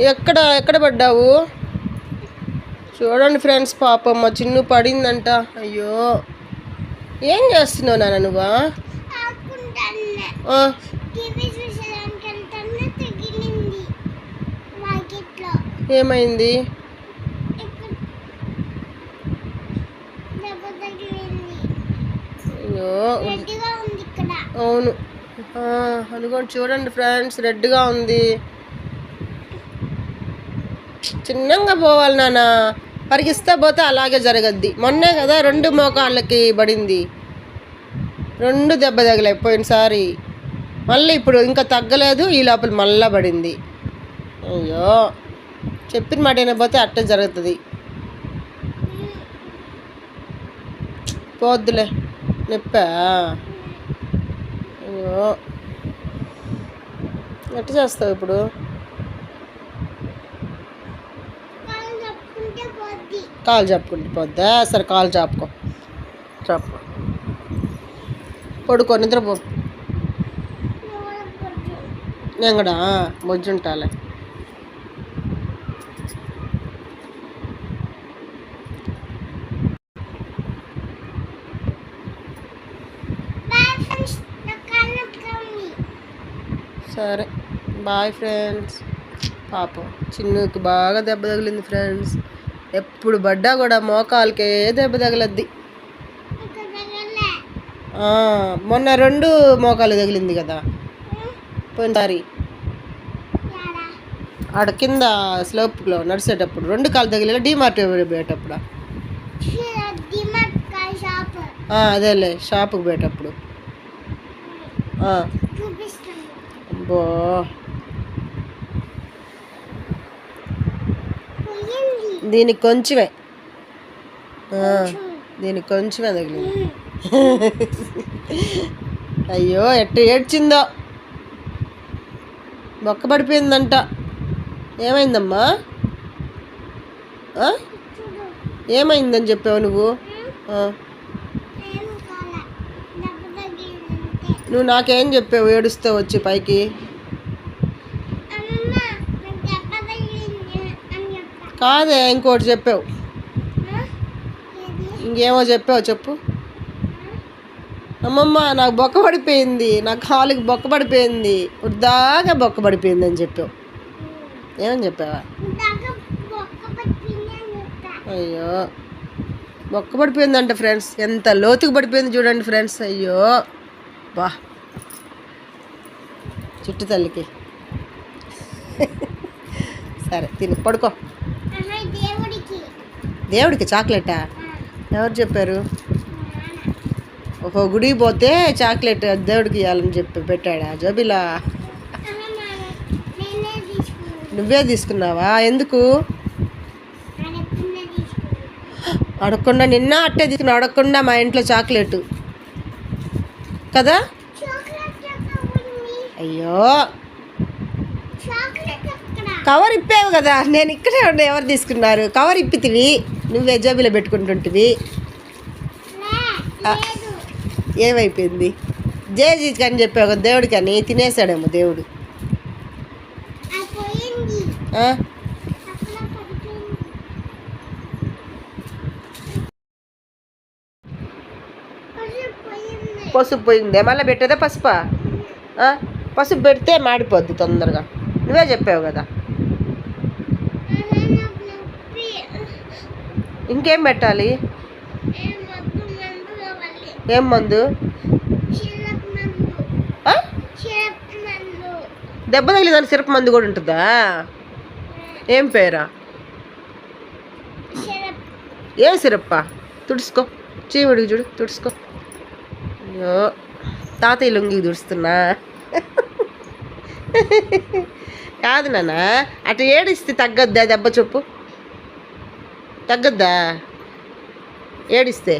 ఎక్కడ ఎక్కడ పడ్డావు? చూడండి ఫ్రెండ్స్ పాపం మా చిన్ను పడిందంట. అయ్యో. ఏం చేస్తున్నావు నాన్న నువ్వా ఏమైంది? అవును. అదిగోండి చూడండి ఫ్రెండ్స్ రెడ్గా ఉంది. చిన్నగా పోవాలి నాన్న. పరిగిస్తే పోతే అలాగే జరగద్ది. మొన్నే కదా రెండు మోకాళ్ళకి పడింది. రెండు దెబ్బ తగిలాయి పోయినసారి. మళ్ళీ ఇప్పుడు ఇంకా తగ్గలేదు ఈ లోపల మళ్ళా పడింది. అయ్యో! చెప్పిన మాట వినకపోతే అట్టే జరుగుతుంది. పోద్దులే. నొప్పా? అయ్యో! ఎట్ట చేస్తావు ఇప్పుడు? కాలు చెప్పుకుంటే పోద్దా? సరే కాలు చాపుకో చాపు పడుకో నిద్రపో. ఎవరు పొద్దు నేను కూడా బొజ్జుంటాలే సరే బాయ్ ఫ్రెండ్స్. పాపం చిన్నుకి బాగా దెబ్బ తగిలింది ఫ్రెండ్స్. ఎప్పుడు పడ్డా కూడా మోకాలకే దెబ్బ తగలద్ది. మొన్న రెండు మోకాలు తగిలింది కదా. పోయినసారి ఆడ కింద స్లోప్లో నడిచేటప్పుడు రెండు కాలు తగిలి డిమార్ట్ పోయేటప్పుడు అదేలే షాపుకి పోయేటప్పుడు. బో దీనికి కొంచెమే. దీనికి కొంచెమే తగిలింది. అయ్యో ఎట్ట ఏడ్చిందో. మొక్క పడిపోయిందంట. ఏమైందమ్మా? ఏమైందని చెప్పావు నువ్వు? నువ్వు నాకేం చెప్పావు? ఏడుస్తూ వచ్చి పైకి అమ్మమ్మ నాకు దెబ్బ తగిలింది అని చెప్పా కాదే ఇంకోటి చెప్పావు. ఇంకేమో చెప్పావు చెప్పు. అమ్మమ్మ నాకు బొక్క పడిపోయింది. నా కాలుకి బొక్క పడిపోయింది. వృద్ధాగా బొక్క పడిపోయింది అని చెప్పావు. ఏమని చెప్పావా? బొక్క అయ్యో. బొక్క పడిపోయిందంట ఫ్రెండ్స్. ఎంత లోతుకు పడిపోయింది చూడండి ఫ్రెండ్స్. అయ్యో. బా. చుట్టు తల్లికి. సరే తిని. పడుకో. దేవుడికి చాక్లెటా? ఎవరు చెప్పారు. ఒక గుడికి పోతే చాక్లెట్ దేవుడికి ఇవ్వాలని చెప్పి పెట్టాడా జోబిలా? నువ్వే తీసుకున్నావా? ఎందుకు? అడగకుండా నిన్న అట్టే తీసుకున్నా అడగకుండా మా ఇంట్లో చాక్లెట్. కదా? అయ్యో. కవర్ ఇప్పావు కదా. నేను ఇక్కడే ఉండే ఎవరు తీసుకున్నారు? కవర్ ఇప్పితివి. నువ్వే జోబిలో పెట్టుకుంటుంటివి. ఏమైపోయింది? జేజీ అని చెప్పావు కదా దేవుడికి అని తినేసాడేమో దేవుడు. పసుపు పోయింది. మళ్ళీ పెట్టేదా పసుపా? పసుపు పెడితే మాడిపోద్ది తొందరగా. నువ్వే చెప్పావు కదా. ఇంకేం పెట్టాలి? ఏం మందు దెబ్బ తగిలిందని సిరప్ మందు కూడా ఉంటుందా? ఏం పేరా? ఏం సిరప్పా తుడుచుకో. చీమిడికి చూడు తుడుచుకో. అయ్యో తాతయ్య లొంగికి తుడుస్తున్నా. కాదు నాన్న అటు ఏడిస్తే తగ్గద్దా దెబ్బ చొప్పు తగ్గద్దా? ఏడిస్తే?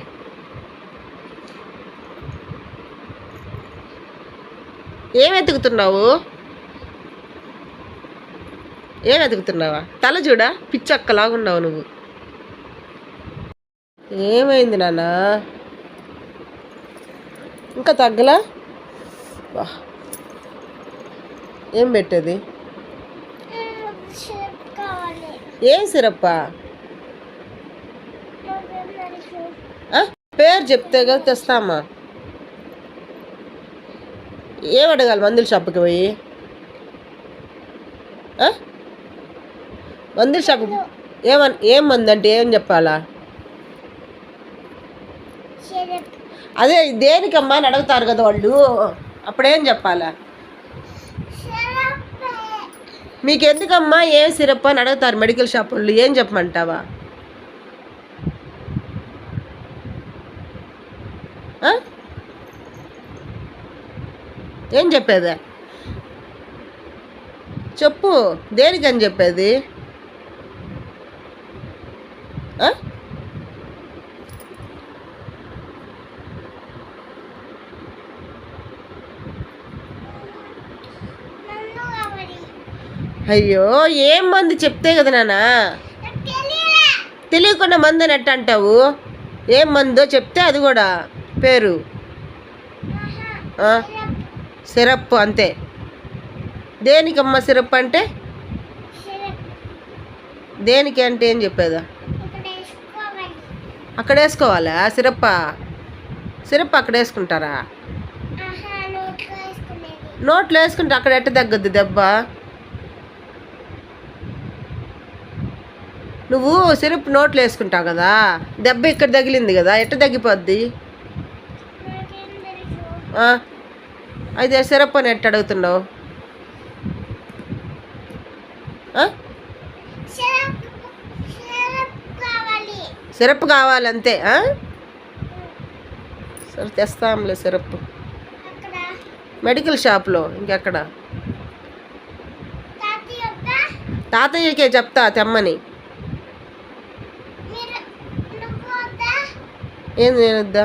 ఏం వెతుకుతున్నావు ఏం వెతుకుతున్నావా తల చూడా పిచ్చక్కలాగా ఉన్నావు నువ్వు. ఏమైంది నాన్న? ఇంకా తగ్గలా? వా. ఏం పెట్టేది? ఏం సిరప్పా నాకు ఆ? పేరు చెప్తే కదా తెస్తామా? ఏం అడగాలి మందుల షాప్కి పోయి? మందుల షాప్కి ఏమన్ ఏం మందు అంటే ఏం చెప్పాలా? అదే దేనికమ్మా అని అడుగుతారు కదా వాళ్ళు. అప్పుడేం చెప్పాలా? సిరప్ మీకు ఎందుకమ్మా ఏం సిరప్ అని అడుగుతారు మెడికల్ షాప్ వాళ్ళు? ఏం చెప్పమంటావా? ఏం చెప్పేది? చెప్పు దేనికని చెప్పేది? అయ్యో ఏం మంది చెప్తే కదా తెలియలే తెలియకుండా మందు అని అంటావు? ఏం మందో చెప్తే అది కూడా. పేరు? సిరప్ అంతే. దేనికమ్మా సిరప్ అంటే? దేనికి అంటే ఏం చెప్పేదా? అక్కడ వేసుకోవాలా? సిరప్పా? సిరప్ అక్కడ వేసుకుంటారా? నోట్లో వేసుకుంటే అక్కడ ఎట్ట తగ్గద్ది దెబ్బ? నువ్వు సిరప్ నోట్లో వేసుకుంటావు కదా దెబ్బ ఇక్కడ తగిలింది కదా ఎట్ట తగ్గిపోద్ది? అయితే సిరప్ అని ఎట్ట అడుగుతున్నావు? సిరప్ కావాలి ఆ? సరే తెస్తాంలే సిరప్. మెడికల్ షాప్లో ఇంకెక్కడ? తాతయ్యకే చెప్తా తెమ్మని. ఏంది నేను వద్దా? నువ్వు వద్దా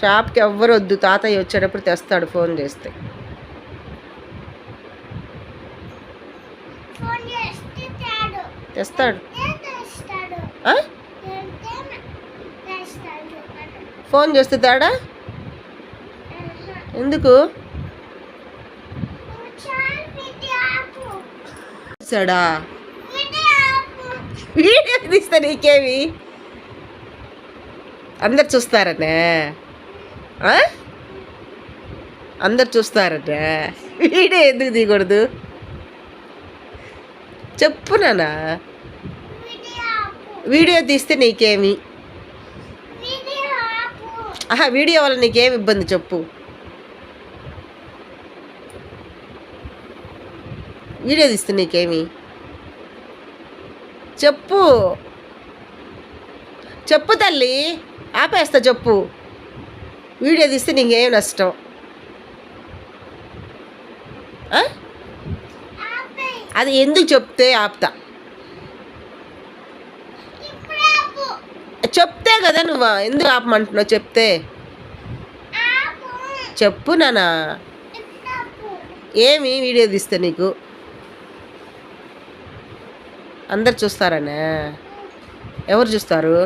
షాప్కి ఎవ్వరు వద్దు. తాతయ్య వచ్చేటప్పుడు తెస్తాడు ఫోన్ చేస్తే. తెస్తాడు. ఫోన్ చేస్తే తేడా? ఎందుకు? సడా వీడియో తీస్తే నీకేమి? అందరు చూస్తారనే? అందరు చూస్తారట. వీడియో ఎందుకు తీయకూడదు చెప్పు నానా వీడియో తీస్తే నీకేమి? ఆహా వీడియో వల్ల నీకేమి ఇబ్బంది చెప్పు. వీడియో తీస్తే నీకేమి? చెప్పు. చెప్పు తల్లి. ఆపేస్తా చెప్పు. వీడియో తీస్తే నీకు ఏం నష్టం? అది ఎందుకు చెప్తే ఆపుతా? చెప్తే కదా నువ్వు ఎందుకు ఆపమంటున్నావు చెప్తే? చెప్పు నానా. ఏమి వీడియో తీస్తే నీకు? అందరు చూస్తారనే? ఎవరు చూస్తారు?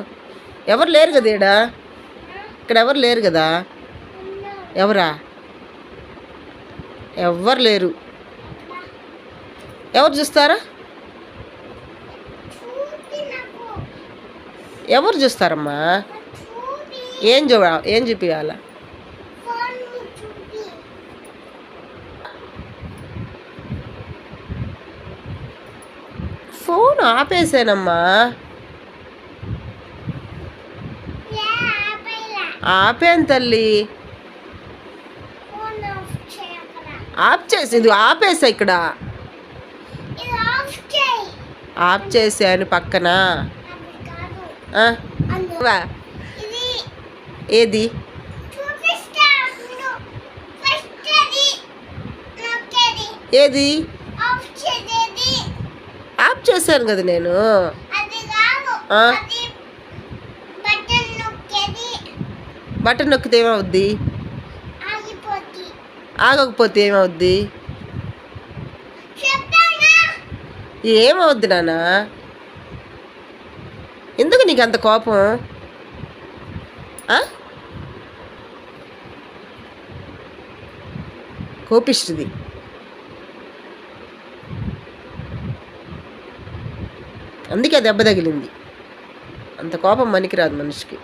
ఎవరు లేరు కదా ఈడ? ఇక్కడ ఎవరు లేరు కదా? ఎవరా? ఎవ్వరు లేరు. ఎవరు చూస్తారా? ఎవరు చూస్తారమ్మా? ఏం చూ ఏం చూపించాలా ఫోన్ ఆపేసానమ్మా. ఆపాను తల్లి ఫోన్ ఆఫ్ చేయకరా ఆఫ్ చేసి ఇది ఆపేసా ఇక్కడ. ఆఫ్ చేశాను పక్కన. ఏది? ఏది? ఆఫ్ చేశాను కదా నేను. బటన్ నొక్కితే ఏమవుద్ది? ఆగకపోతే ఏమవుద్ది? ఏమవుద్ది నాన్న? ఎందుకు నీకు అంత కోపం? ఆ? కోపిష్టిది. అందుకే దెబ్బ తగిలింది. అంత కోపం పనికిరాదు మనిషికి.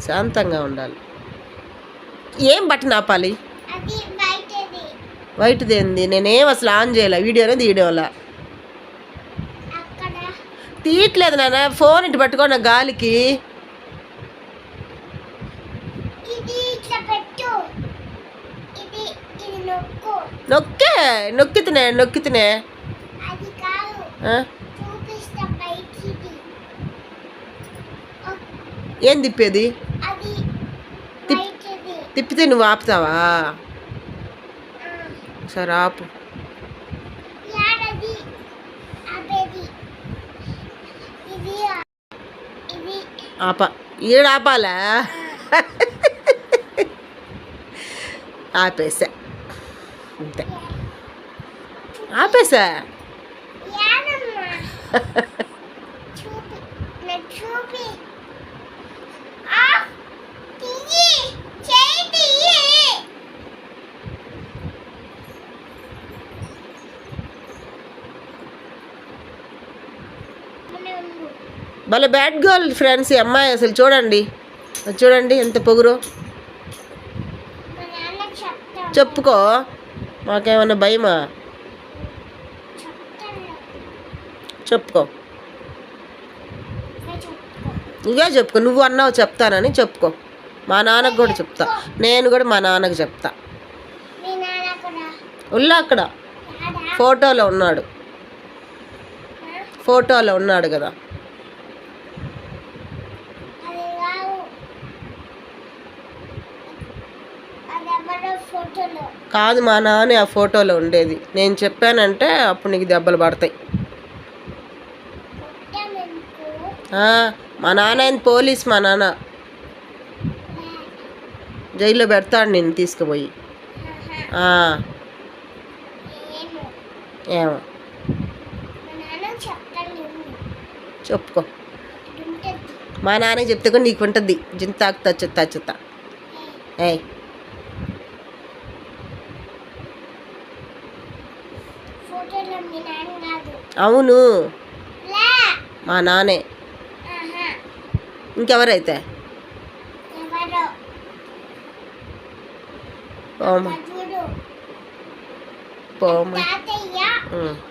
శాంతంగా ఉండాలి. ఏం బట్టన్ ఆపాలి? వైట్ది ఏంది? నేనేం అసలు ఆన్ చేయాల. వీడియోనే తీయడంలా అక్కడ. తీయట్లేదు నాన్న. ఫోన్ ఇటు పట్టుకోండి గాలికి. నొక్కు. నొక్కే. నొక్కితేనే నొక్కితేనే. ఏం తిప్పేది? తిప్పితే నువ్వు ఆపుతావా? సరే ఆపు. ఆప. ఈడ ఆపాలా? ఆపేసా. అంతే. ఆపేసా యాడమ్మా చూపి నా చూపి ఆ తీయి చేయి తీయి మనం భలే బ్యాడ్ గర్ల్ ఫ్రెండ్స్ ఈ అమ్మాయి అసలు. చూడండి. చూడండి ఎంత పొగురు. చెప్పుకో. మాకేమన్నా భయమా? చెప్పుకో. నువ్వే చెప్పుకో. నువ్వు అన్నావు చెప్తానని చెప్పుకో. మా నాన్నకు కూడా చెప్తా. నేను కూడా మా నాన్నకు చెప్తా. ఉల్లా అక్కడ. ఫోటోలో ఉన్నాడు. ఫోటోలో ఉన్నాడు కదా అది రావు అది ఎవరో ఫోటోలో కాదు మా నాన్న ఆ ఫోటోలో ఉండేది. నేను చెప్పానంటే అప్పుడు నీకు దెబ్బలు పడతాయి. మా నాన్న ఆయన పోలీస్ మా నాన్న జైల్లో పెడతాడు నేను తీసుకుపోయి. ఏమో. మా నాన్న చెప్పుకో. మా నాన్నకి చెప్తే కూడా నీకు ఉంటుంది. జింతాకు తచ్చుత తచ్చుత ఏయ్ ఫోటోలో మీ నాన్న కాదు అవును. మా ఆహా. ఇంకెవరైతే? ఎవరో? పోమ చూడు. పోమ తాతయ్య. ఉం.